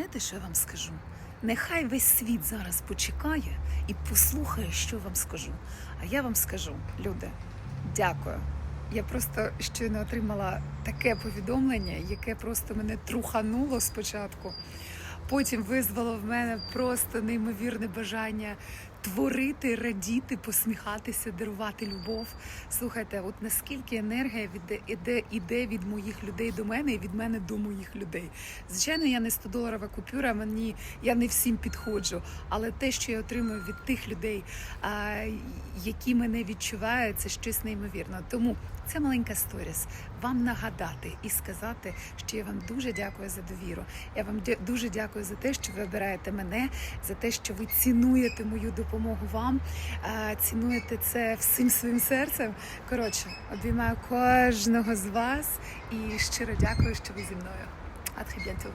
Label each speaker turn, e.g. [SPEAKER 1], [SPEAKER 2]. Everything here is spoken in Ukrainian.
[SPEAKER 1] знаєте, що я вам скажу? Нехай весь світ зараз почекає і послухає, що вам скажу. А я вам скажу, люди, дякую. Я просто щойно отримала таке повідомлення, яке просто мене трухануло спочатку. Потім визвало в мене просто неймовірне бажання творити, радіти, посміхатися, дарувати любов. Слухайте, от наскільки енергія іде, іде від моїх людей до мене і від мене до моїх людей. Звичайно, я не 100-доларова купюра, мені я не всім підходжу, але те, що я отримую від тих людей, а, які мене відчувають, це щось неймовірне. Тому це маленька сторіс. Вам нагадати і сказати, що я вам дуже дякую за довіру. Я вам дуже дякую за те, що ви обираєте мене, за те, що ви цінуєте мою допомогу вам, цінуєте це всім своїм серцем. Коротше, обіймаю кожного з вас і щиро дякую, що ви зі мною. Bientôt.